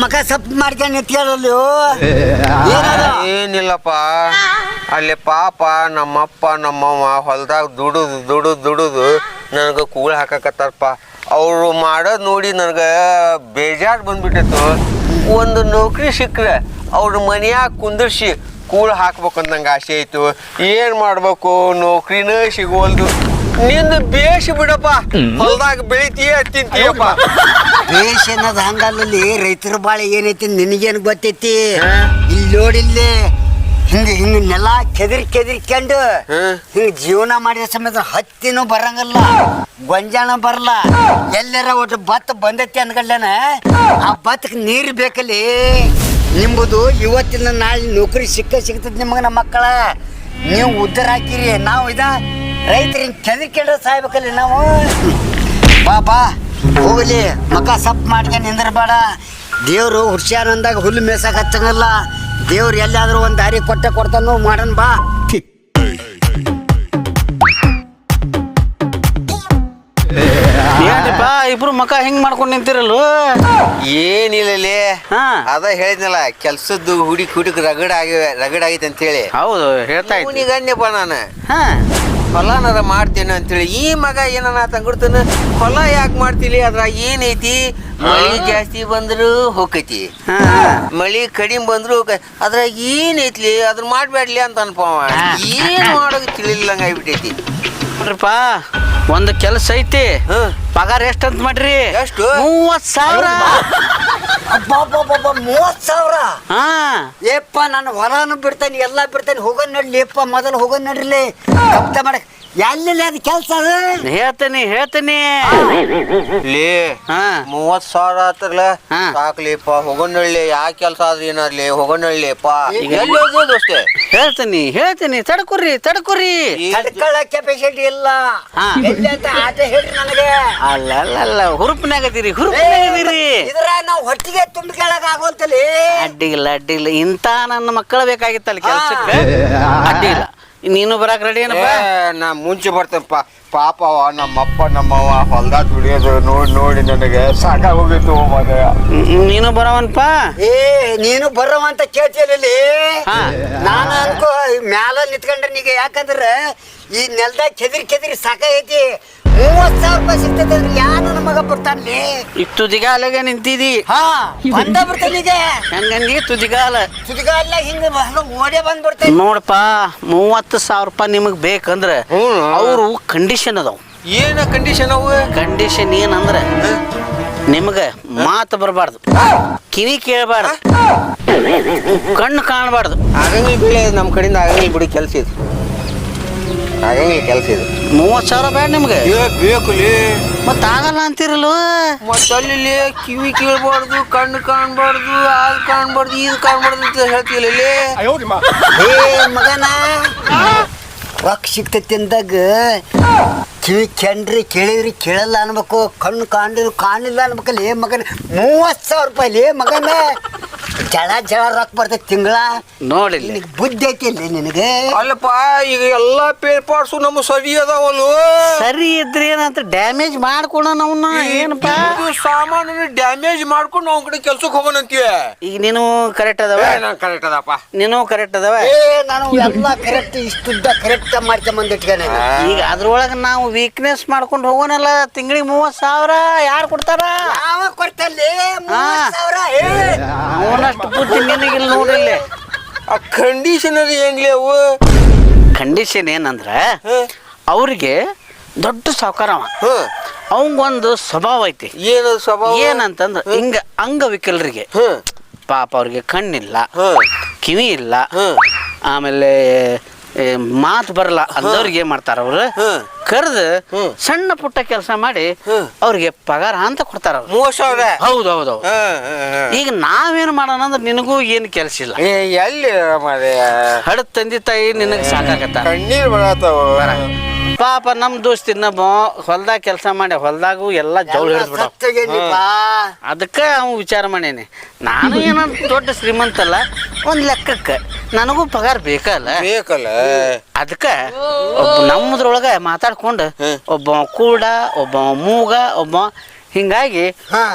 ಮಕ ಸಪ್ ಮಾಡ್ಕೊಂಡು ನಿಂತ್ಕೊಳ್ಳಲ್ಲಿ ಏನಿಲ್ಲಪ್ಪ. ಅಲ್ಲಿ ಪಾಪ ನಮ್ಮಪ್ಪ ನಮ್ಮವ್ವ ಹೊಲ್ದಾಗ ದುಡುದು ದುಡುದು ದುಡುದು ನನಗೆ ಕೂಳ್ ಹಾಕಕತ್ತಾರಪ್ಪ. ಅವರು ಮಾಡೋದು ನೋಡಿ ನನಗೆ ಬೇಜಾರು ಬಂದ್ಬಿಟ್ಟಿತ್ತು. ಒಂದು ನೌಕರಿ ಸಿಕ್ಕರೆ ಅವ್ರ ಮನೆಯಾಗ ಕುಂದಿರ್ಸಿ ಕೂಳ್ ಹಾಕ್ಬೇಕಂತ ನಂಗೆ ಆಸೆ ಆಯಿತು. ಏನು ಮಾಡಬೇಕು? ನೌಕರಿನೇ ಸಿಗೋಲ್ದು ನಿಂದು ಬೇಷ್ ಬಿಡಪ್ಪ. ಹೊಲದಾಗ ಬೆಳಿತೀಯ ತಿಂತೀಯಪ್ಪ. ಬೇಷ್ ಅನ್ನೋದು ಹಂಗಲ್ಲಿ ರೈತರ ಬಾಳೆ ಏನೈತಿ ನಿನಗೇನು ಗೊತ್ತೈತಿ. ಇಲ್ಲಿ ನೋಡಿಲ್ಲಿ ಹಿಂಗ ಹಿಂಗ ನೆಲ ಕೆದರಿ ಕೆದರಿಕೊಂಡು ಹಿಂಗೆ ಜೀವನ ಮಾಡಿದ ಸಮೇತ ಹತ್ತಿನೂ ಬರಂಗಲ್ಲ ಗೊಂಜಾಣ ಬರಲ್ಲ. ಎಲ್ಲರ ಒಟ್ಟು ಭತ್ತ ಬಂದೈತಿ ಅನ್ಕಲ್ಲೇನ ಆ ಭತ್ತಕ್ಕೆ ನೀರು ಬೇಕಲ್ಲಿ. ನಿಂಬುದು ಇವತ್ತಿನ ನಾಳೆ ನೌಕರಿ ಸಿಕ್ಕ ಸಿಗ್ತದೆ ನಿಮಗೆ ನಮ್ಮ ಮಕ್ಕಳ. ನೀವು ಉದ್ಧಾರ ಹಾಕಿರಿ. ನಾವು ಇದ ರೈತರಿಗೆ ಕೆದರಿಕೊಂಡು ಸಾಯ್ಬೇಕಲ್ಲಿ ನಾವು. ಬಾ ಬಾ. ಹೋಗಲಿ. ಮಕ ಸಪ್ ಮಾಡ್ಕೊಂಡು ನಿಂದ್ರಬೇಡ. ದೇವ್ರು ಹುಷಾರಂದಾಗ ಹುಲ್ಲು ಮೇಸಕ್ಕೆ ಹಚ್ಚಂಗಲ್ಲ ದೇವ್ರು ಎಲ್ಲಾದ್ರೂ ಒಂದು ದಾರಿ ಕೊಟ್ಟೆ ಕೊಡ್ತಾನೋ ಮಾಡನ್ ಬಾ. ಏನಪ್ಪ ಇಬ್ರು ಮಕ ಹೆಂಗ್ ಮಾಡ್ಕೊಂಡು ನಿಂತಿರಲ್ಲ ಏನಿಲ್ಲಲೇ ಹಾ. ಅದ ಹೇಳಿದ್ನಲ್ಲ ಕೆಲ್ಸದ್ದು ಹುಡುಕ್ ಹುಡುಕ್ ರಗಡ್ ಆಗಿ ರಗಡ್ ಆಗೈತೆ ಅಂತ ಹೇಳಿ ಹೌದು ಹೇಳ್ತಾ ಇದ್ದೀನಿ ಗಣ್ಯಪ್ಪ ನಾನು. ಹಾ. ಹೊಲನಾರ ಮಾಡ್ತೇನೆ ಅಂತೇಳಿ. ಈ ಮಗ ಏನನ ತಂಗಿಡ್ತಾನ ಹೊಲ ಯಾಕೆ ಮಾಡ್ತಿಲಿ? ಅದ್ರಾಗ ಏನೈತಿ? ಮಳಿ ಜಾಸ್ತಿ ಬಂದ್ರು ಹೋಕೈತಿ. ಮಳಿ ಕಡಿಮೆ ಬಂದ್ರು ಅದ್ರಾಗ ಏನೈತ್ಲಿ? ಅದ್ರ ಮಾಡ್ಬೇಡ್ಲಿ ಅಂತ ಅನ್ಪ ಏನ್ ಮಾಡೋಕೆ ತಿಳಿಲಿಲ್ಲಂಗ ಆಗ್ಬಿಟ್ಟೈತಿ. ನೋಡ್ರಿಪ್ಪ ಒಂದು ಕೆಲಸ ಐತಿ. ಪಗಾರ ಎಷ್ಟು ಅಂತ ಮಾಡ್ರಿ? ಎಷ್ಟು? ಮೂವತ್ ಸಾವಿರ. ಮೂವತ್ ಸಾವಿರ? ಹಾ. ಏಪ್ಪ ನಾನು ಹೊಲನು ಬಿಡ್ತೇನೆ ಎಲ್ಲ ಬಿಡ್ತೇನೆ ಹೋಗೋನ್ ನಡ್ಲಿ ಯಪ್ಪ ಮೊದಲು ಹೋಗೋಣ ನಡ್ರಿ ಕಪ್ತ ಮಾಡಕ್ ಎಲ್ಲಿ ಅದು ಕೆಲಸ ಅದು? ಹೇಳ್ತೀನಿ ಹೇಳ್ತೀನಿ. ಲೇ ಹಾ. ಮೂವತ್ ಸಾವಿರ ಆತರ್ಲ? ಹಾ. ಸಾಕ್ಲಿಪ್ಪ ಹೋಗೋಣಳ್ಳಿ ಯಾ ಕೆಲ್ಸ ಆದ್ರೆ ಏನಾರ್ಲಿ ಹೋಗೋಣಳ್ಳಿಪ್ಪ ಈಗ- ಎಲ್ಲಿ ಹೋಗೋದು ಅಷ್ಟೇ? ಹೇಳ್ತೀನಿ ಹೇಳ್ತೀನಿ. ತಡ್ಕೊರಿ ತಡ್ಕೊರಿ ತಡ್ಕೊಳ್ಳ ಕೆಪಾಸಿಟಿ ಇಲ್ಲ. ಹಾ. ಎಲ್ಲಿ ಅಂತ ಆಟ ಹೇಳ್ರಿ ನನಗೆ. ಅಲ್ಲ ಅಲ್ಲ ಅಲ್ಲ ಹುರುಪ್ನಾಗದಿರಿ ಹುರುಪ್ನಾಗದಿರಿ ಇದ್ರ ನಾವು ಹೊಟ್ಟಿಗೆ ತುಂಬಿಕೊಳ್ಳಕ್ ಆಗೋಂತಲ್ಲಿ ಅಡ್ಡಿಲ್ಲ ಅಡ್ಡಿಲ್ಲ ಇಂಥ ನನ್ನ ಮಕ್ಕಳು ಬೇಕಾಗಿತ್ತಲ್ಲ ಕೆಲ್ಸಕ್ಕೆ. ಅಡ್ಡಿಲ್ಲ ನೀನು ಬರಾಕ್ ರೆಡಿ ಏನಪ್ಪ? ನಾ ಮುಂಚೆ ಬರ್ತೇನಪ್ಪ. ಪಾಪ ಅವ ನಮ್ಮಪ್ಪ ನಮ್ಮವ್ವ ಹೊಲ್ದಾಗ ದುಡಿಯೋದು ನೋಡಿ ನೋಡಿ ನನಗೆ ಸಾಕಾಗ ಹೋಗಿತ್ತು ನೀನು ಬರವನ್ಪ? ಏ ನೀನು ಬರವಂತ ಅಂತ ಕೇಳ್ತಿಯಲ್ಲಿ. ನಾನು ಅನ್ಕೋ ಮ್ಯಾಲ ನಿತ್ಕೊಂಡ್ರೆ ನೀಗ ಯಾಕಂದ್ರೆ ಈ ನೆಲ್ದಾಗ ಕೆದಿರಿ ಸಾಕ ಸಾಕೈತಿ ಮೂವತ್ ಸಾವಿರ ರೂಪಾಯಿ ಸಿಗ್ತೈತೆ ಅಂದ್ರೆ ಯಾ ನನ್ನ ಮಗ ಬರ್ತಾನಲ್ಲಿ ಈಗ ತುದಿಗಾಲಾಗ ನಿಂತಿದಿ. ಹಾ ಬಂದ ಬರ್ತಾನೆ ಈಗ ಹಂಗಂದಿ ತುದಿಗಾಲ? ಸುದಿಗಾಲ ಹಿಂಗ ಓಡೇ ಬಂದ್ಬಿಡ್ತೇನೆ ನೋಡಪ್ಪ ಮೂವತ್ತು ಸಾವಿರ ರೂಪಾಯಿ ನಿಮಗೆ ಬೇಕಂದ್ರೆ ಅವರು ಕಂಡೀಷನ್ ಅದಾವ. ಏನ ಕಂಡೀಷನ್ ಅವು? ಕಂಡೀಷನ್ ಏನಂದ್ರೆ ನಿಮಗ ಮಾತು ಬರಬಾರ್ದು. ಕಿವಿ ಕೇಳಬಾರ್ದು. ಕಣ್ಣು ಕಾಣಬಾರ್ದು. ಆಗಂಗಿಲ್ಲ ಬಿಳಿ ನಮ್ಮ ಕಡೆಯಿಂದ ಆಗಂಗಿಲ್ಲ ಬಿಡಿ ಕೆಲಸ ಇದು. ಆಗಂಗಿಲ್ಲ ಕೆಲಸ ಇದು. ಮೂವತ್ತು ಸಾವಿರ ಬೇಡ ನಿಮ್ಗೆ? ಏ ಬೇಕಲ್ಲಿ ಮತ್ತೆ ಆಗಲ್ಲ ಅಂತಿರಲ್ಲ? ಮತ್ತೆ ಅಲ್ಲಿ ಕಿವಿ ಕೇಳ್ಬಾರ್ದು ಕಣ್ಣು ಕಾಣ್ಬಾರ್ದು ಅದು ಕಾಣ್ಬಾರ್ದು ಇದು ಕಾಣ್ಬಾರ್ದು ಅಂತ ಹೇಳ್ತೀವಿ ಏ ಮಗನ. ರೊಕ್ಕ ಸಿಗ್ತೈತಿ ಅಂದಾಗ ಕಿವಿ ಕೆಂಡ್ರಿ ಕೇಳಿದ್ರಿ ಕೇಳಲ್ಲ ಅನ್ಬೇಕು. ಕಣ್ಣು ಕಾಣಿದ್ರು ಕಾಣಿಲ್ಲ ಅನ್ಬೇಕಲ್ಲ ಏ ಮಗನ. ಮೂವತ್ತು ಸಾವಿರ ರೂಪಾಯಿ ಲೇ ಮಗನ. ಜಳ ಜಳ ರೊಕ್ಕ ಬರ್ತೈತೆ ತಿಂಗಳ. ನೋಡಿಲ್ಲ. ನಿನಗೆ ಬುದ್ಧಿ ಐತಿ ಇಲ್ಲಿ ನಿನಗೆ. ಅಲ್ಲಪ್ಪ ಈಗ ಎಲ್ಲ ಪೇಪರ್ಸು ನಮ್ಮ ಸರಿ ಅದಾವಲ್ಲು. ಸರಿ ಇದ್ರೆ ಏನಂತ ಡ್ಯಾಮೇಜ್ ಮಾಡ್ಕೊಳೋಣ ಅವನ್ನ ಏನಪ್ಪ? ಸಾಮಾನು ಡ್ಯಾಮೇಜ್ ಮಾಡ್ಕೊಂಡು ಅವ್ನ ಕಡೆ ಕೆಲ್ಸಕ್ಕೆ ಹೋಗೋಣಂತೀಯ ಈಗ ನೀನು ಕರೆಕ್ಟ್ ಅದಾವ? ನಾನು ಕರೆಕ್ಟ್ ಅದಪ್ಪ. ನೀನು ಕರೆಕ್ಟ್ ಅದಾವ? ಏ ನಾನು ಎಲ್ಲ ಕರೆಕ್ಟ್ ಇಷ್ಟುದ್ದ ಕರೆಕ್ಟ್ ಮಾಡ್ಕೊಂಬಂದು ಇಟ್ಕೊಂಡೆ ಈಗ ಅದ್ರೊಳಗೆ ನಾವು ವೀಕ್ನೆಸ್ ಮಾಡ್ಕೊಂಡು ಹೋಗೋಣಲ್ಲ ತಿಂಗಳಿಗೆ ಮೂವತ್ತು ಸಾವಿರ ಯಾರು ಕೊಡ್ತಾರ? ಯಾವ ಕೊಡ್ತಲ್ಲಿ? ಮೂವತ್ತು ಸಾವಿರ? ಏ. ಅವನಷ್ಟು ಬುದ್ಧಿ ನಿನಗಿಲ್ಲ ನೋಡಿಲ್ಲ ಆ ಕಂಡೀಷನರ್ ಏನ್ಲಿ ಅವು? ಕಂಡೀಷನ್ ಏನಂದ್ರೆ ಅವ್ರಿಗೆ ದೊಡ್ಡ ಸಾವುಕಾರ ಅವ. ಹ್ಮ್ ಅವಂಗೊಂದು ಸ್ವಭಾವ ಐತಿ. ಏನು ಸ್ವಭಾವ? ಏನಂತಂದ್ರೆ ಹಿಂಗ ಅಂಗವಿಕಲರಿಗೆ. ಹ್ಮ್ ಪಾಪ ಅವ್ರಿಗೆ ಕಣ್ಣಿಲ್ಲ ಹ್ಮ್ ಕಿವಿ ಇಲ್ಲ ಹ್ಮ್. ಆಮೇಲೆ ಏ, ಮಾತು ಬರಲ್ಲ ಅಂದವ್ರಿಗೆ ಏನ್ ಮಾಡ್ತಾರ ಅವ್ರು? ಕರ್ದು ಸಣ್ಣ ಪುಟ್ಟ ಕೆಲಸ ಮಾಡಿ. ಅವ್ರಿಗೆ ಪಗಾರ ಅಂತ ಕೊಡ್ತಾರ ಅವ್ರು. ಸಾವಿರ. ಹೌದು ಹೌದು ಹೌದು. ಹ್ಮ್, ಹ್ಮ್, ಹ್ಮ್. ಈಗ ನಾವೇನು ಮಾಡೋಣ ಅಂದ್ರೆ ನಿನಗೂ ಏನು ಕೆಲಸ ಇಲ್ಲ. ಏ ಎಲ್ಲಿ ಮರೆ ಹಡದ್ ತಂದೆ ತಾಯಿ ನಿನಗೆ ಸಾಕಾಗತ್ತ. ಕಣ್ಣೀರ್ ಬರತ್ತಾವ. ಪಾಪ ನಮ್ಮ ದೋಸ್ತ ಇನ್ನೊಬ್ಬ ಹೊಲ್ದಾಗ ಕೆಲಸ ಮಾಡಿ ಹೊಲ್ದಾಗೂ ಎಲ್ಲ ಜೌಳ ಹಿಡಿದ್ಬಿಡ ಅದಕ್ಕೆ ಅವ್ನು ವಿಚಾರ ಮಾಡೇನಿ. ನಾನು ಏನೋ ದೊಡ್ಡ ಶ್ರೀಮಂತಲ್ಲ ಒಂದು ಲೆಕ್ಕಕ್ಕೆ. ನನಗೂ ಪಗಾರ ಬೇಕಲ್ಲ. ಬೇಕಲ್ಲ. ಅದಕ್ಕ ಒಬ್ಬ ನಮ್ಮದ್ರೊಳಗ ಮಾತಾಡ್ಕೊಂಡು ಒಬ್ಬ ಕೂಡ ಒಬ್ಬ ಮೂಗ ಒಬ್ಬ ಹಿಂಗಾಗಿ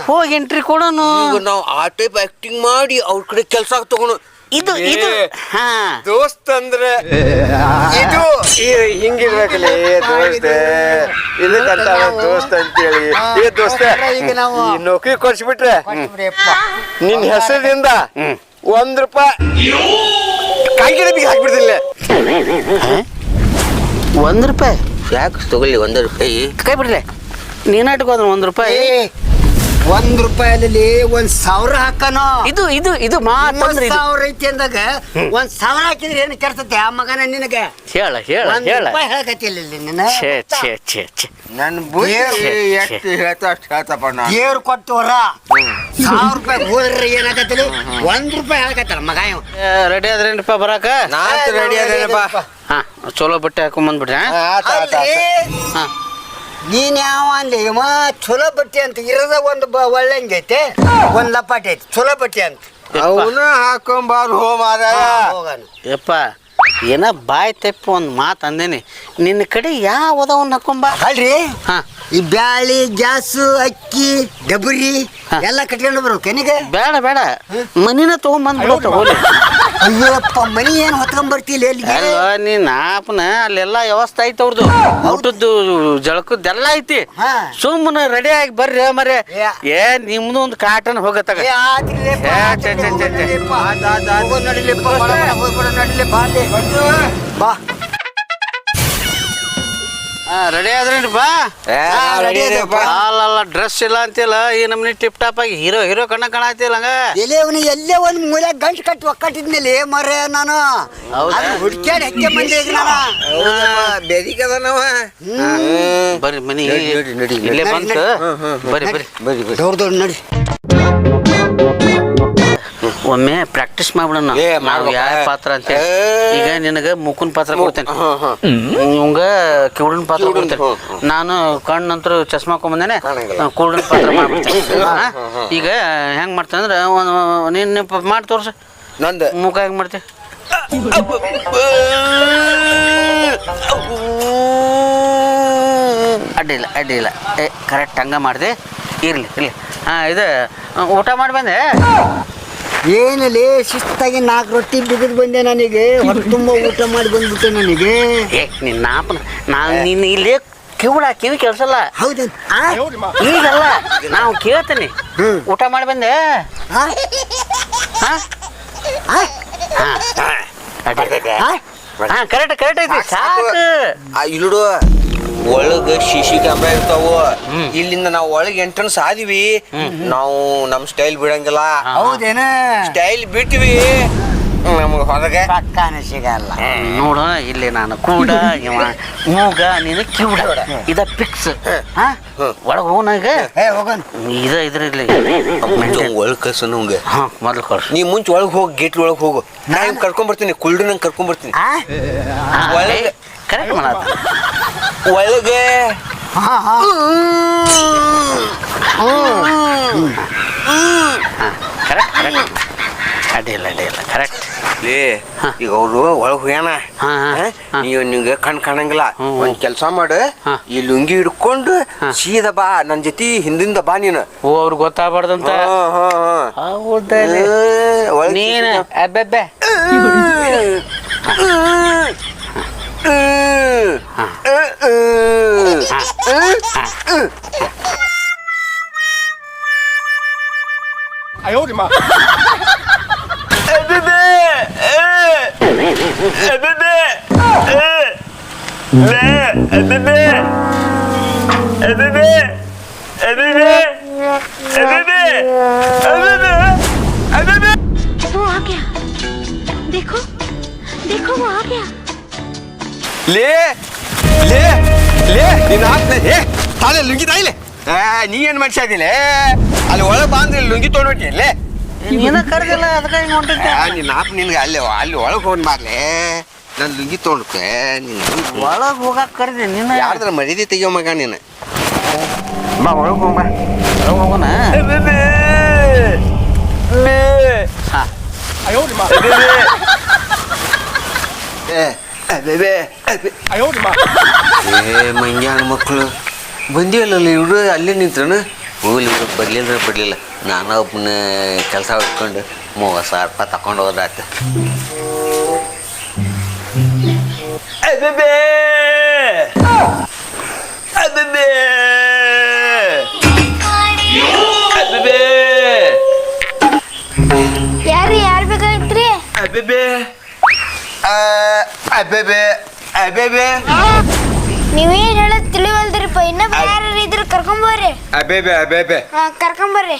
ಹೋಗಿ ಎಂಟ್ರಿ ಕೊಡೋನು. ಈಗ ನಾವು ಆ ಟೈಪ್ ಆಕ್ಟಿಂಗ್ ಮಾಡಿ ಅವ್ರ ಕಡೆ ಕೆಲಸ ತಗೊಂಡು. ಇದು ಇದು ಹಾ. ದೋಸ್ತ್ ಅಂದ್ರೆ ಇದು. ಈ- ಹಿಂಗಿರ್ಬೇಕಲ್ಲಿ ದೋಸ್ತ. ಇದಕ್ಕಂತ ದೋಸ್ತ್ ಅಂತೇಳಿ. ಏ ದೋಸ್ತ ಈಗ ನಾವು- ಈ ನೌಕರಿ ಕೊಡ್ಸ್ಬಿಟ್ರೆ. ನಿನ್ ಹೆಸರಿಂದ ಒಂದ್ ರೂಪಾಯಿ. ಕಾಯ್ಗಿಡ ಬಿಗಿ ಹಾಕ್ಬಿಡ್ತಿಲ್ಲ ಒಂದ್ ರೂಪಾಯಿ? ಯಾಕೆ ತಗೊಳ್ಳಿ ಒಂದ್ ರೂಪಾಯಿ? ಕೈ ಬಿಡ್ಲೆ. ನೀನಾಟಕ್ಕೆ ಹೋದ್ರೆ ಒಂದ್ ರೂಪಾಯಿ? ಏ, ಒಂದ್ ರೂಪಾಯಲ್ಲಿ ಒಂದ್ ಸಾವಿರ ಹಾಕನೋ? ಇದು ಇದು ಇದು ಮಾತಂದ್ರೆ ಇದು ಸಾವಿರ ಐತಿ ಅಂದಾಗ ಒಂದ್ ಸಾವಿರ ಹಾಕಿದ್ರೆ ಏನು ಕೆಡ್ತತೆ ಆ ಮಗನ ನಿನಗೆ? ಹೇಳ ಹೇಳ ಒಂದ್ ಹೇಳ. ರೂಪಾಯಿ ಹೇಳಕತ್ತಿಲ್ಲ ಇಲ್ಲಿ ನೀನು ಛೇ ಛೇ ಛೇ ಛೇ. ನನ್ ಬುದ್ಧಿ ಎಷ್ಟು ಹೇಳ್ತಾ ಅಷ್ಟು ಹೇಳ್ತಪ್ಪ ದೇವ್ರು ಕೊಟ್ಟು ಹೊರ. ಸಾವಿರ ರೂಪಾಯಿ ಹೋದ್ರೆ ಏನಾಗತ್ತಲ್ಲ ಒಂದ್ ರೂಪಾಯಿ ಹೇಳಕತ್ತಲ್ಲ ಮಗ ರೆಡಿ ಆದ್ರೆ ಏನಪ್ಪ ಬರಾಕ? ನಾತ್ ರೆಡಿ ಅದೇನಪ್ಪ ಹಾ ಚಲೋ ಬಟ್ಟೆ ಹಾಕೊಂಡ್ ಆತ ಆತ ಹಾ ನೀನ್ ಯಾವ ಅಂದೆ ಇವ ಚಲೋ ಬಟ್ಟೆ ಅಂತ. ಇರದ ಒಂದು ಬ ಒಳ್ಳೆಂಗೈತೆ ಒಂದ್ ಲಪಾಟಿ ಐತಿ. ಚಲೋ ಬಟ್ಟೆ ಅಂತ. ಅವನು ಹಾಕೊಂಬಾರ ಹೋ ಮಾರಾಯ. ಯಪ್ಪ ಏನ ಬಾಯ್ ತೆಪ್ಪು ಒಂದು ಮಾತು ಅಂದೇನಿ. ನಿನ್ನ ಕಡೆ ಯಾವ ಅದಾವನ್ನ ಹಾಕೊಂಬ? ಅಲ್ರಿ? ಹಾ. ಈ ಬ್ಯಾಳಿ ಗ್ಯಾಸು ಅಕ್ಕಿ ಡಬರಿ. ಎಲ್ಲ ಕಟ್ಕೊಂಡು ಬರ್ಬೇಕು ಕೆನಿಗೆ ಬೇಡ ಬೇಡ. ಮನಿನ ತೊಗೊಂಬಂದು ಅಯ್ಯಪ್ಪ ಮನಿ ಏನ್ ಹೊತ್ಕೊಂಡ್ ಬರ್ತಿಲ್ಲ ಎಲ್ಲಿಗೆ? ಅಲ್ಲ ನೀ ನಾಪನ ಅಲ್ಲೆಲ್ಲ ವ್ಯವಸ್ಥೆ ಐತೆ ಅವ್ರದ್ದು ಊಟದ್ದು ಜಳಕದ್ದು ಎಲ್ಲ ಐತಿ. ಹಾ. ಸುಮ್ಮನೆ ರೆಡಿ ಆಗಿ ಬರ್ರಿ ಮರೆ ಏ. ಏ ನಿಮ್ದು ಒಂದು ಕಾಟನ್ ಹೋಗತ್ತಾಗ. ಏ, ಆತ್ರಿಲೇಪ್ಪ, ಏ, ನಡಿಲೇಪ್ಪ. ಬಡ ಬಡ ಅಲ್ಲಿ. ಬಾ. ರೆಡಿ ಆದ್ರೇನ್ರಿ ಬಾ ನಾವ್. ಅಲ್ಲಲ್ಲ ಡ್ರೆಸ್ ಇಲ್ಲ ಅಂತಿಲ್ಲ ಈ ನಮ್ನಿ ಟಿಪ್ ಟಾಪ್ ಆಗಿ ಹೀರೋ ಹೀರೋ ಕಣ್ಣ ಕಾಣತಿಲ್ಲ ಹಂಗ ಎಲೆ ಅವನು ಎಲ್ಲೇ ಒಂದ್ ಮೂಲೆ ಗಂಟು ಕಟ್ಟಿ ಒಕ್ಕಟ್ಟಿದ್ಮೇಲೆ ಮರೆ ನಾನು ಹೌದಾ? ಹೆಚ್ಚೆ ಹುಡ್ಕ್ಯಾಡ್ ಹೆಕ್ಕೆ ಮಂದಿ ಈಗ ನಾನು. ಹ್ಮ್. ಬರ್ರಿ ಮನಿ. ಇಲ್ಲೇ ಬಂತು ನಡಿ. ಬರ್ರಿ ಬರ್ರಿ ಬರ್ರಿ ಬರ್ರಿ ದೌಡ್ ದೌಡ್ ನಡಿ ಒಮ್ಮೆ ಪ್ರಾಕ್ಟೀಸ್ ಮಾಡ್ಬಿಡೋಣ. ಏ, ನಾವು ಮಾಡ್ಬೇಕ? ಯಾವ ಪಾತ್ರ ಅಂತ ಏ. ಈಗ ನಿನಗೆ ಮುಖನ್ ಪಾತ್ರ ಕೊಡ್ತೇನೆ. ಹ್ಮ್, ಹ್ಮ್. ಇವಂಗ ಕಿವುಡನ್ ಪಾತ್ರ ಕಿವುಡನ್, ಕೊಡ್ತೇನೆ. ಹ್ಮ್. ನಾನು ಕಣ್ಣು ನಂತರ ಚಸ್ಮಾ ಹಾಕೊಂಬಂದೇನೆ ಕಾಣಂಗಿಲ್ಲ. ಕುರುಡನ್ ಪಾತ್ರ ಮಾಡ್ಬಿಡ್ತೇನೆ. ಹಾ? ಈಗ ಹೆಂಗ್ ಮಾಡ್ತೇನೆ ಅಂದ್ರೆ ಒಂದು ನೀನು ಮಾಡಿ ತೋರ್ಸ. ನಂದು? ಮುಖ ಹೆಂಗ್ ಮಾಡ್ತಿ? ಅಡ್ಡಿಲ್ಲ ಅಡ್ಡಿಲ್ಲ ಏ ಕರೆಕ್ಟ್ ಹಂಗ ಮಾಡಿದೆ. ಇರ್ಲಿ ಇರ್ಲಿ. ಹಾಂ ಇದು ಊಟ ಮಾಡಿ ಬಂದೆ. ಏನಲ್ಲಿ ಶಿಸ್ತಾಗಿ ನಾಲ್ಕು ರೊಟ್ಟಿ ಬಿಗಿದು ಬಂದೆ ನನಗೆ. ಹೊಟ್ಟೆ ತುಂಬ ಊಟ ಮಾಡಿ ಬಂದ್ಬಿಟ್ಟೆ ನನಗೆ. ಏ ನಿನ್ನ ಅಪ್ಪನ ನಾನು ನಿನ್ನ ಇಲ್ಲಿ ಕಿವುಡ ಕಿವಿ ಕೆಲಸಲ್ಲ. ಹೌದು? ಈಗಲ್ಲ ನಾವು ಕೇಳ್ತೇನೆ. ಊಟ ಮಾಡಿ ಬಂದೆ. ಹಾಂ? ಕರೆಕ್ಟ್ ಕರೆಕ್ಟ್ ಐತಿ. ಸಾಕು. ಆ, ಇಲ್ಡು ಒಳಗ ಶಿಶಿ ಕ್ಯಾಮ್ರಾ ಇರ್ತಾವ ಇಲ್ಲಿಂದ ನಾವು ಒಳಗೆ ಎಂಟ್ರನ್ಸ್ ಆದಿವಿ. ನಾವು ನಮ್ ಸ್ಟೈಲ್ ಬಿಡಂಗಿಲ್ಲ. ಹೌದೇನ? ಸ್ಟೈಲ್ ಬಿಟ್ವಿ. ನಮಗೆ ಹೊರಗೆ. ಪಕ್ಕಾನೆ ಸಿಗಲ್ಲ. ನೋಡು ಇಲ್ಲಿ ನಾನು ಕೂಡ ಇವ ಮೂಗ ನೀನು ಕಿವುಡ. ಇದ ಫಿಕ್ಸ್ ಹಾ. ಒಳಗೆ ಹೋನಾಗ ಇದ ಇದ್ರಲ್ಲಿ ಒಳಗೆ ಕಳ್ಸು ನಮ್ಗೆ. ಹಾ ಮೊದಲು ಕೊಡ್ರಿ ನೀ ಮುಂಚೆ ಒಳಗೆ ಹೋಗಿ ಗೇಟ್ ಒಳಗೆ ಹೋಗು. ನಾ ಹಿಂಗ್ ಕರ್ಕೊಂಡ್ ಬರ್ತೀನಿ ಕುಲ್ಡು ನಂಗೆ ಕರ್ಕೊಂಡ್ ಬರ್ತೀನಿ. ಒಳಗೆ ಕರೆಕ್ಟ್ ಮಾಡತ್ತ ಒಳಗೆ. ಕರೆಕ್ಟ್ ಕರೆಕ್ಟ್ ಅಡ್ಡಿಲ್ಲ ಅಡ್ಡಿಲ್ಲ ಕರೆಕ್ಟ್ ಲೇ ಈಗ ಅವರು ಒಳಗೆ ಹೋಗ್ಯಾನ. ನೀವು ನಿಂಗೆ ಕಣ್ ಕಾಣಂಗಿಲ್ಲ. ಹ್ಮ್. ಒಂದ್ ಕೆಲಸ ಮಾಡು. ಈ ಲುಂಗಿ ಹಿಡ್ಕೊಂಡು ಸೀದ ಬಾ ನನ್ನ ಜೊತೆ ಹಿಂದಿಂದ ಬಾ ನೀನು. ಓ ಅವ್ರಿಗೆ ಗೊತ್ತಾಗ್ಬಾರ್ದಂತ? 嗯，哎呦我的妈！哎，贝贝，哎，贝贝，哎，贝，哎，贝贝，哎，贝贝，哎，贝贝。ಲೇ ನಿನ್ನ ಹಾಕ್ನ ಏ ತಾಳೆ ಲುಂಗಿ ತಾಯಿಲೆ ನೀ ಏನ್ ಮನುಷ್ಯ ಅಲ್ಲಿ ಒಳಗೆ ಅಂದ್ರೆ ಲುಂಗಿ ತೊಗೊಂಡ್ಬಿಟ್ಟಿ ಲೇ ನೀನ ಕರೆದಿಲ್ಲ ಅದಕ್ಕೆ ಹಿಂಗೆ ಹೊಂಟಿದ್ದೆ. ನಿನ್ನ ಆಪ್ ನಿನ್ಗೆ ಅಲ್ಲಿ ಅಲ್ಲಿ ಒಳಗೆ ಹೋಗಿ ಮಾಡ್ಲೆ ನಾನು ಲುಂಗಿ ತೊಗೊಂಡ್ಕೆ ನೀನು ಒಳಗೆ ಹೋಗಕ್ಕೆ ಕರೆದಿ ನಿನ್ನ ಯಾರ್ದ್ರ ಮರ್ಯಾದೆ ತೆಗಿಯೋ ಮಗ ನೀನು? ಬಾ ಒಳಗೆ ಹೋಗ ಒಳಗೆ ಹೋಗೋಣ? ಬಾ ಏ ಮಂಗ್ಯಾನ ಮಕ್ಕಳು ಬಂದಿಯಲ್ಲ ಇವರು ಅಲ್ಲೇ ನಿಂತ್ರನ ಹೋಗ್ಲಿ ಬರಲಿಲ್ಲ ಬರಲಿಲ್ಲ ಬಿಡ್ಲಿಲ್ಲ ನಾನು ಒಬ್ಬನ ಕೆಲಸ ಹೊಡ್ಕೊಂಡು ಮೂವತ್ತು ಸಾವಿರ ರೂಪಾಯಿ ತಗೊಂಡು ಹೋದ್ರಾಯ್ತು ಅಬ್ಬಬ್ಬೇ! ಅಬ್ಬಬ್ಬೇ! ಅಬ್ಬಬ್ಬೇ! ಯಾರು ಯಾರು ಬೇಕಾಗಿತ್ರಿ ಅಬ್ಬಬ್ಬೇ! ಆ, ಅಬ್ಬಬ್ಬೇ! ಅಬ್ಬಬ್ಬೇ! ನೀವೇನ್ ಹೇಳೋದ್ ತಿಳಿವಲ್ದ್ರಿಪ್ಪ ಇನ್ನ ಯಾರು ಇದ್ರ ಕರ್ಕೊಂಬೋರಿ ಅಬ್ಬಬ್ಬೇ. ಹಾ ಕರ್ಕೊಂಬರ್ರಿ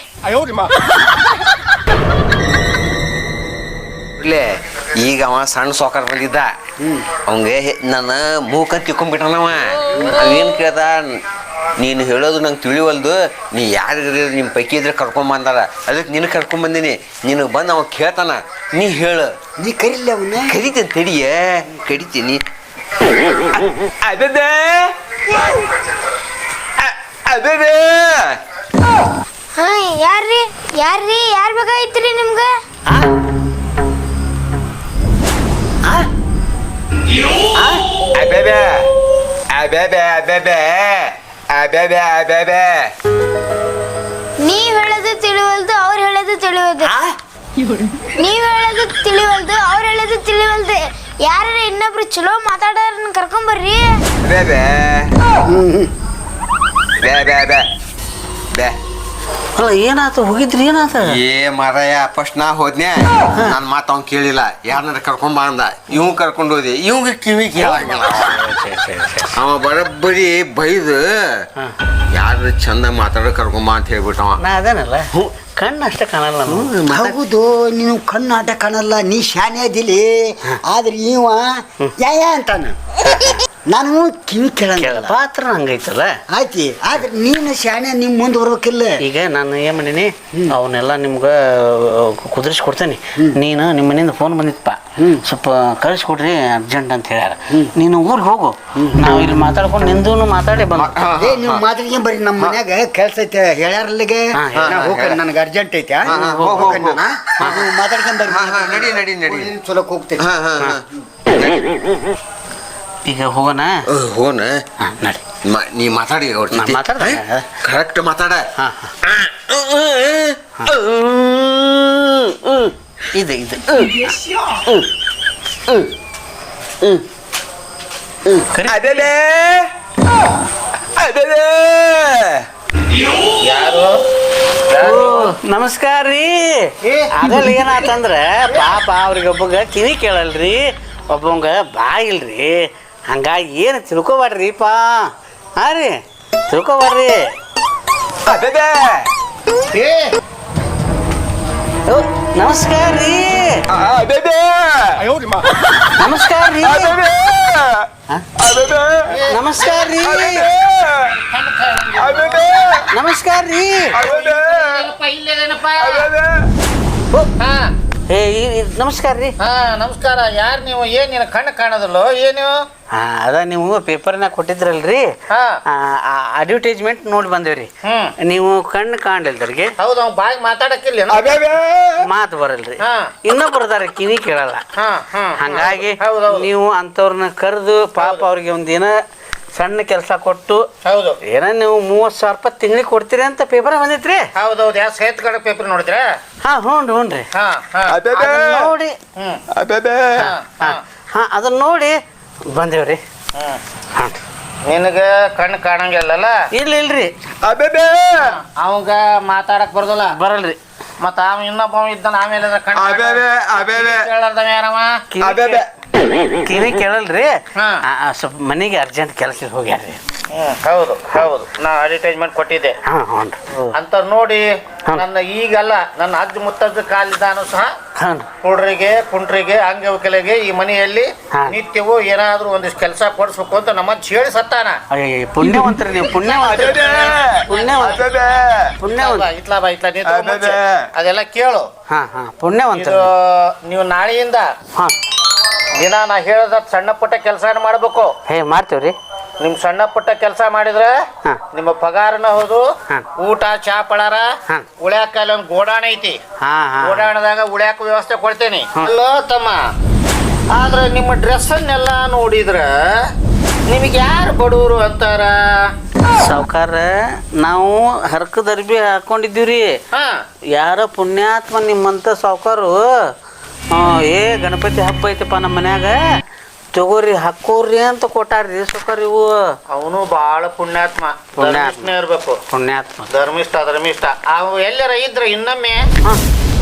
ಇಲ್ಲೇ ಈಗ ಅವ ಸಣ್ಣ ಸೋಕರ್ ಬಂದಿದ್ದ ಅವಂಗೆ ನನ್ನ ಮೂಕ ತಿಕ್ಕೊಂಡ್ಬಿಟ್ಟನವ ಅವೇನು ಕೇಳ್ದ ನೀನು ಹೇಳೋದು ನಂಗೆ ತಿಳಿವಲ್ದು. ನೀ ಯಾರು ನಿಮ್ಮ ಪೈಕಿ ಇದ್ರೆ ಕರ್ಕೊಂಬಂದಾರ ಅದಕ್ಕೆ ನಿನಗೆ ಕರ್ಕೊಂಬಂದಿನಿ ನಿನಗೆ ಬಂದು ಅವ ಕೇಳ್ತಾನ. ನೀ ಹೇಳು. ನೀ ಕರಿಲ್ಲ ಅವನ್ನ? ಕರಿತೀನಿ ತಡಿಯೇ? ಕಡಿತೀನಿ ಅದೇ ಅದೇ ಹಾ ಯಾರ್ರಿ? ಯಾರ್ರಿ? ಯಾರ್ ಬೇಕಾಗಿತ್ರಿ ನಿಮ್ಗ? ಅಬೇಬೆ! ಅಬೇಬೆ ಅಬೇಬೆ! ಅಬೇಬೆ ಅಬೇಬೆ ನೀವ್ ಹೇಳೋದು ತಿಳಿವಲ್ದು ಅವ್ರು ಹೇಳೋದು ತಿಳಿವಲ್ದು ನೀವ್ ಹೇಳೋದು ತಿಳಿವಲ್ದು ಅವ್ರು ಹೇಳೋದು ತಿಳಿವಲ್ದು ಯಾರ ಇನ್ನೊಬ್ರು ಚಲೋ ಮಾತಾಡೋರನ್ನ ಕರ್ಕೊಂಬರ್ರಿ ಬೇಬೆ ಬೇ ಬೇ ಬೇ ಬೇ ಅಲ್ಲ ಏನಾತ? ಹೋಗಿದ್ರಿ ಏನಾತ? ಏ ಮಾರಾಯ ಫಸ್ಟ್ ನಾ ಹೋದ್ನೆ ನಾನು ಮಾತು ಅವ್ನು ಕೇಳಿಲ್ಲ. ಯಾರನ್ನಾರ ಕರ್ಕೊಂಬ ಅಂದ. ಇವ್ ಕರ್ಕೊಂಡು ಹೋದೆ. ಇವಂಗ ಕಿವಿ ಕೇಳಂಗಿಲ್ಲ. ಅವ ಬರೋಬ್ಬರಿ ಬೈದು ಯಾರು ಚಂದ ಮಾತಾಡೋ ಕರ್ಕೊಂಬ ಅಂತ ಹೇಳ್ಬಿಟ್ಟವ ನಾ ಅದೇನಲ್ಲ. ಕಣ್ಣು ಅಷ್ಟೇ ಕಾಣಲ್ಲ ನಾನು. ಹೌದು ನೀವು ಕಣ್ಣು ಆಟ ಕಾಣಲ್ಲ. ನೀ ಶಾನೆ ಅದಿಲಿ. ಆದ್ರೆ ಇವ ಯಾ ಯಾ ಅಂತಾನ. ನಾನು ಕಿವಿ ಕೇಳಂಗಿಲ್ಲ. ಪಾತ್ರ ಹಂಗೈತಲ್ಲ. ಆಯ್ತಿ. ಆದ್ರೆ ನೀನು ಶಾಣೆ ನಿಮ್ ಮುಂದೆ ಬರ್ಬೇಕಿಲ್ಲ. ಈಗ ನಾನು ಏನು ಮಾಡೀನಿ? ಅವನ್ನೆಲ್ಲ ನಿಮ್ಗ ಕುದುರಿಸಿ ಕೊಡ್ತೇನೆ ನೀನು ನಿಮ್ಮ ಮನೆಯಿಂದ ಫೋನ್ ಬಂದಿತ್ತಪ್ಪ ಸ್ವಲ್ಪ ಕಳಿಸ್ಕೊಡ್ರಿ ಅರ್ಜೆಂಟ್ ಅಂತ ಹೇಳ್ಯಾರ. ನೀನು ಊರಿಗೆ ಹೋಗು. ನಾವು ಇಲ್ಲಿ ಮಾತಾಡ್ಕೊಂಡು ನಿಂದು ಮಾತಾಡಿ ಬಂದು ಏ ನೀವು ಮಾತಾಡ್ಕೊಂಡ್ ಬರ್ರಿ ನಮ್ಮ ಮನ್ಯಾಗ. ಕೆಲ್ಸ ಐತೆ ಹೇಳ್ಯಾರಲ್ಲಿಗೆ ಹೋಗ್ರಿ ಹೋಗ್ತೀನಿ ನನಗೆ ಅರ್ಜೆಂಟ್ ಐತೆ. ಮಾತಾಡ್ಕೊಂಡ್ ಬರ್ರಿ. ನಡಿ, ನಡಿ, ನಡಿ. ಚಲೋ ಹೋಗ್ತೇನೆ ಈಗ ಹೋಗೋಣ? ಹೋನ ಹಾಂ ನಡಿ. ಮ- ನೀ ಮಾತಾಡಿ ಅವ್ರ ನಾ ಮಾತಾಡ್ದೆ. ಕರೆಕ್ಟ್ ಮಾತಾಡ. ಹಾಂ ಇದು ಇದು. ಕರಿ. ಅದೇ ಅದೇ ಯಾರು? ನಮಸ್ಕಾರ ರೀ. ಅದ್ರಲ್ಲಿ ಏನಾತಂದ್ರ ಪಾಪ ಅವ್ರಿಗೆ ಒಬ್ಬಗ ಕಿವಿ ಕೇಳಲ್ರಿ. ಒಬ್ಬಂಗ ಬಾಯಿಲ್ರಿ. ಹಂಗಾಗಿ ಏನು ತಿಳ್ಕೊಬಾಡ್ರಿ ಪಾ ಹಾ ರೀ ತಿಳ್ಕೊಬಾಡ್ರಿ ಅದೇ ನಮಸ್ಕಾರ ರೀ. ಅದೇ ನಮಸ್ಕಾರ ರೀ. ನಮಸ್ಕಾರ ರೀ. ನಮಸ್ಕಾರ ರೀ. ಏ ನಮಸ್ಕಾರ ರೀ. ಹಾ ನಮಸ್ಕಾರ. ಯಾರು ನೀವು? ಏನ್ ನಿನ್ನ ಕಣ್ಣು ಕಾಣೋದಿಲ್ಲೋ ಏನು? ಹಾ ಅದ ನೀವು ಪೇಪರ್ನಾಗ ಕೊಟ್ಟಿದ್ರಲ್ರಿ. ಹಾ. ಅಡ್ವರ್ಟೈಸ್ಮೆಂಟ್ ನೋಡಿ ಬಂದೇವ್ರಿ. ಹ್ಮ್. ನೀವು ಕಣ್ಣು ಕಾಣಲಿಲ್ದವ್ರಿಗೆ ಹೌದು ಅವ್ನು ಬಾಯಿ ಮಾತಾಡಕ್ಕಿಲ್ಲ ಮಾತು ಬರಲ್ರಿ. ಹಾ. ಇನ್ನೊಬ್ಬರದಾರ ಕಿವಿ ಕೇಳಲ್ಲ. ಹಾ ಹಾ ಹಂಗಾಗಿ ನೀವು ಅಂತವ್ರನ್ನ ಕರೆದು ಪಾಪ ಅವ್ರಿಗೆ ಒಂದಿನ ಸಣ್ಣ ಕೆಲಸ ಕೊಟ್ಟು ಹೌದು. ಏನ ನೀವು ಮೂವತ್ತು ಸಾವಿರ ರೂಪಾಯಿ ತಿಂಗಳಿಗೆ ಕೊಡ್ತೀರಿ ಅಂತ ಪೇಪರ್ ಬಂದಿತ್ರಿ? ಹೌದೌದು ಯಾವ ಸೇತ್ ಕಡೆ ಪೇಪರ್ ನೋಡಿದ್ರೆ? ಹಾ ಹ್ಞೂ ಹ್ಞೂ ರೀ ಹಾ. ಹಾ ಅದನ್ನ ನೋಡಿ. ಹ್ಮ್. ಹಾ ಹಾ. ಹಾ ಹಾ ಅದನ್ನ ನೋಡಿ ಬಂದೇವ್ರಿ. ಹ್ಮ್. ಹಾಂ. ನಿನಗೆ ಕಣ್ಣು ಕಾಣಂಗಿಲ್ಲಲ್ಲ? ಇಲ್ಲ ಇಲ್ರಿ. ಅವಂಗ ಮಾತಾಡಕ್ ಬರ್ದಲ್ಲ? ಬರಲ್ರಿ. ಮತ್ತ ಅವ ಇನ್ನೊಬ್ಬ ಇದ್ದಾನ ಆಮೇಲೆ ಕಣ್ಣು ಅದೇ ಅದೇ ಕೇಳಾರ್ದವ ಯಾರವ ಕಿವಿ ಅಬ್ಬಬ್ಬೆ. ಕೇ- ಕಿವಿ ಕೇಳಲ್ರಿ? ಹಾ. ಆ, ಆ, ಸ್ವಲ್ಪ ಮನೆಗೆ ಅರ್ಜೆಂಟ್ ಕೆಲಸ ಹೋಗ್ಯಾರ್ರಿ. ಹ್ಮ್ ಹೌದು ಹೌದು. ನಾ ಅಡ್ವರ್ಟೈಸ್ಮೆಂಟ್ ಕೊಟ್ಟಿದ್ದೆ. ಹಾಂ ಹ್ಞೂ ಅಂತ ನೋಡಿ ಹಾ. ನನ್ನ ಈಗಲ್ಲ ನನ್ನ ಅಜ್ಜ ಮುತ್ತಜ್ಜ ಕಾಲಿದ್ದಾನು ಸಹ ಕುಡ್ರಿಗೆ ಕುಂಟ್ರಿಗೆ ಅಂಗವಿಕಲಿಗೆ ಈ ಮನೆಯಲ್ಲಿ ಹಾ. ನಿತ್ಯವೂ ಏನಾದ್ರೂ ಒಂದಿಷ್ಟು ಕೆಲಸ ಕೊಡಿಸ್ಬೇಕು ಅಂತ ನಮ್ಮ ಅಜ್ಜ ಹೇಳಿ ಸತ್ತಾನ. ಅಯ್ಯ ಪುಣ್ಯವಂತರಿ ನೀವು ಪುಣ್ಯವಂತ ಪುಣ್ಯವಂತ ಪುಣ್ಯವಂತ ಬಾ, ಇತ್ಲಾ ಬಾ ಇತ್ಲಾ ನೀ ತಗೋ ಮುಂಚೆ. ಅದೆಲ್ಲ ಕೇಳು. ಹಾಂ ಹಾಂ ಪುಣ್ಯವಂತ ಇದು ನೀವು ನಾಳೆಯಿಂದ ಹಾಂ. ದಿನ ನಾ ಹೇಳ್ದ ಸಣ್ಣ ಪುಟ್ಟ ಕೆಲಸ ಮಾಡ್ಬೇಕು? ಹೇ ಮಾಡ್ತೇವ್ರಿ. ನಿಮ್ ಸಣ್ಣ ಪುಟ್ಟ ಕೆಲಸ ಮಾಡಿದ್ರೆ ಹಾ. ನಿಮ್ಮ ಪಗಾರನ ಹೌದು ಹಾ. ಊಟ ಚಾ ಪಳಾರ ಹಾ. ಉಳ್ಯಾಕ ಅಲ್ಲಿ ಒಂದು ಗೋಡಾಣ ಐತಿ. ಹಾಂ ಗೋಡಾಣದಾಗ ಓಡಾಡದಾಗ ಉಳ್ಯಾಕ ವ್ಯವಸ್ಥೆ ಕೊಡ್ತೇನೆ. ಅಲ್ಲೋ ತಮ್ಮ. ಆದ್ರೆ ನಿಮ್ಮ ಡ್ರೆಸ್ಸನ್ನೆಲ್ಲ ನೋಡಿದ್ರ ನಿಮಗೆ ಯಾರು ಬಡವರು ಅಂತಾರ? ಸಾವುಕಾರ ನಾವು ಹರ್ಕದ ಅರ್ಬಿ ಹಾಕೊಂಡಿದ್ದೀವ್ರಿ. ಹಾ. ಯಾರ ಪುಣ್ಯಾತ್ಮ ನಿಮ್ಮಂತ ಸಾವ್ಕಾರು ಏ ಗಣಪತಿ ಹಬ್ಬ ಐತಪ್ಪ ನಮ್ಮ ಮನ್ಯಾಗ. ತಗೋರಿ ಹಾಕೋರಿ ಅಂತ ಕೊಟ್ಟಾರ್ರಿ ಸುಖರ್ ಇವು. ಅವನು ಬಾಳ ಪುಣ್ಯಾತ್ಮ ಪುಣ್ಯಾತ್ಮ. ಇರ್ಬೇಕು. ಪುಣ್ಯಾತ್ಮ. ಧರ್ಮಿಷ್ಠ ಧರ್ಮಿಷ್ಠ. ಅವು ಎಲ್ಲರ ಇದ್ರ ಇನ್ನೊಮ್ಮೆ.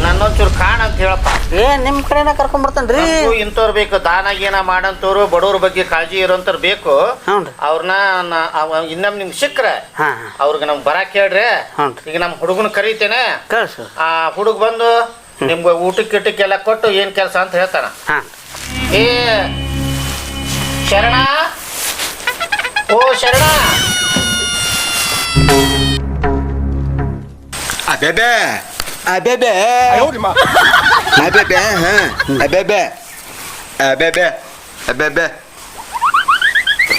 ನನ್ನೊಂಚೂರು ಕಾಣ ಅಂತ ಹೇಳಪ್ಪ. ಏ ನಿಮ್ಮ ಕಡೆನ ಕರ್ಕೊಂಬರ್ತೇನ್ರಿ ನಮಗೂ ಇಂಥವ್ರು ಬೇಕು ದಾನ ಗೀನ ಮಾಡಂತವ್ರು ಬಡವ್ರ ಬಗ್ಗೆ ಕಾಳಜಿ ಇರೋಂಥವ್ರು ಬೇಕು. ಅವ್ರನ್ನ ಇನ್ನೊಮ್ಮೆ ನಿಮ್ಗೆ ಸಿಕ್ಕ್ರೆ ಹಾ ಅವ್ರಿಗೆ ನಮ್ಗೆ ಬರಾಕ್ ಹೇಳ್ರಿ. ಈಗ ನಮ್ಮ ಹುಡುಗನ ಕರೀತೇನೆ. ಆ ಹುಡುಗ ಬಂದು ನಿಮ್ಗೆ ಊಟಕ್ಕೆ ಗಿಟಕ್ಕೆಲ್ಲ ಕೊಟ್ಟು ಏನ್ ಕೆಲಸ ಅಂತ ಹೇಳ್ತಾನ. ಹಾಂ. ಏ ಶರಣ? ಓ ಶರಣ? ಅಬೆಬೆ. ಅಬೆಬೆ. ಅಬೆಬೆ ಹಾ. ಅಬೆಬೆ. ಅಬೆಬೆ. ಅಬೆಬೆ.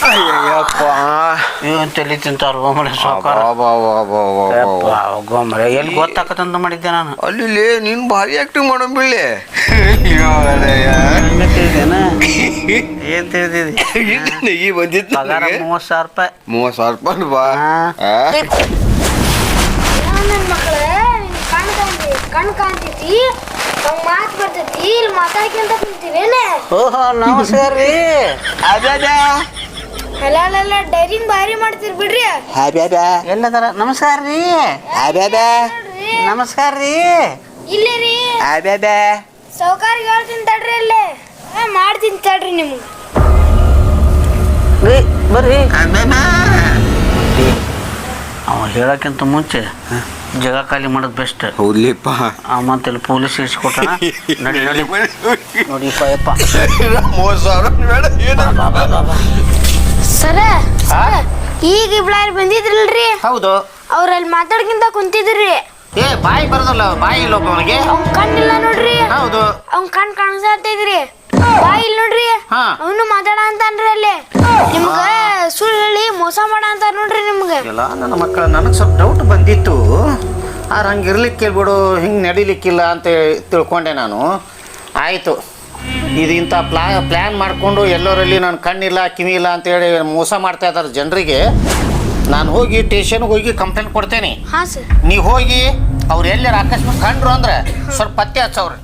ಅಯ್ಯಪ್ಪ ಏನು ತಲೆ ತಿಂತಾರ ಗೋಮರೆ ಸಾವ್ಕಾರ ಗೋಮರೆ ಎಲ್ಲಿ ಗೊತ್ತಾಕತ್ತಂತ ಮಾಡಿದ್ದೆ ನಾನು? ಅಲ್ಲಿ ನೀನ್ ಭಾರಿ ಆಕ್ಟಿಂಗ್ ಮಾಡೋ ಬಿಳ್ಳೆ ಏನ್ ತಿಳಿದಿದೆ? ಈ ಬಂದಿತ್ತು ಪಗಾರ ಮೂವತ್ತು ಸಾವಿರ ರೂಪಾಯಿ. ಮೂವತ್ತು ಸಾವಿರ ರೂಪಾಯಿ ಬಾ ಕಣ್ ಕಾಣ್ತೈತಿ ಮಾತು ಬರ್ತೈತಿ ಇಲ್ಲಿ ಮಾತಾಡ್ಕೊಂತ ಕುಂತೀರೇನೆ? ಓಹೋ ನಮಸ್ಕಾರ ರೀ. ಅಬೇಬೆ ಅಲ್ಲ ಡೈರಿಂಗ್ ಭಾರಿ ಮಾಡ್ತೀರಿ ಬಿಡ್ರಿ. ಅಬೇಬೆ ಎಲ್ಲದರ ನಮಸ್ಕಾರ ರೀ. ಅಬೇಬೆ ನಮಸ್ಕಾರ ರೀ. ಇಲ್ಲೇ ರೀ. ಅಬೇಬೆ ಸೌಕಾರ ಹೇಳ್ತೀನಿ ತಡ್ರಿ ಅಲ್ಲೇ. ಆ, ಮಾಡ್ತೀನಿ ತಡ್ರಿ ನಿಮ್ಗೆ. ರೀ ಬರ್ರಿ. ಅವ ಹೇಳಕ್ಕಿಂತ ಮುಂಚೆ ಜಗ ಖಾಲಿ ಮಾಡೋದು ಬೆಸ್ಟ್ ಹೌದ್ಲಿಪ್ಪ. ಅವ ಮತ್ತೆ ಪೊಲೀಸ್ ಇಸ್ಕೊಟ್ಟಾನ ನೋಡಿ ನೋಡಿ. ನೋಡಿಪ್ಪ ಯಪ್ಪ ಬೇಡ ಏನು? ಸರ ಸರ, ಈಗ ಇಬ್ಳಾರ್ ಬಂದಿದ್ರಲ್ರಿ? ಹೌದು. ಅವ್ರ ಅಲ್ಲಿ ಮಾತಾಡ್ಕಿಂತ ಕುಂತಿದ್ರಿ. ಏ ಬಾಯಿ ಬರೋದಲ್ಲ ಬಾಯಿ ಇಲ್ಲ ಒಬ್ಬವನಿಗೆ ಅವ್ನ್ ಕಣ್ಣಿಲ್ಲ ನೋಡ್ರಿ. ಹೌದು. ಅವ್ನ್ ಕಣ್ ಕಾಣಿಸ್ತಿದ್ರಿ ಬಾಯಿ ಇಲ್ಲ ನೋಡ್ರಿ. ಹಾ. ಅವನು ಮಾತಾಡ ಅಂತಾನ್ರಿ ಅಲ್ಲಿ. ನಿಮ್ಗ ಸುಳ್ಳು ಹೇಳಿ ಮೋಸ ಮಾಡ ಅಂತ ನೋಡ್ರಿ ನಿಮ್ಗೆ. ಇಲ್ಲ ನನ್ನ ಮಕ್ಕಳ ನನಗೆ ಸ್ವಲ್ಪ ಡೌಟ್ ಬಂದಿತ್ತು. ಆದ್ರೆ ಹಂಗೆ ಇರ್ಲಿಕ್ಕೆ ಬಿಡು ಹಿಂಗೆ ನಡಿಲಿಕ್ಕಿಲ್ಲ ಅಂತ ತಿಳ್ಕೊಂಡೆ ನಾನು. ಆಯಿತು. ಇದು ಇಂಥ ಪ್ಲಾ ಪ್ಲ್ಯಾನ್ ಮಾಡಿಕೊಂಡು ಎಲ್ಲರಲ್ಲಿ ನಾನು ಕಣ್ಣಿಲ್ಲ ಕಿವಿ ಇಲ್ಲ ಅಂತೇಳಿ ಮೋಸ ಮಾಡ್ತಾ ಇದ್ದಾರೆ ಜನರಿಗೆ ನಾನು ಹೋಗಿ ಸ್ಟೇಷನ್ಗೆ ಹೋಗಿ ಕಂಪ್ಲೇಂಟ್ ಕೊಡ್ತೇನೆ. ಹಾ ಸರ್. ನೀವು ಹೋಗಿ ಅವ್ರು ಎಲ್ಲರ ಆಕಸ್ಮಿಕ ಕಂಡ್ರು ಅಂದ್ರೆ ಸ್ವಲ್ಪ ಪತ್ತೆ ಹಚ್ಚವ್ರಿ.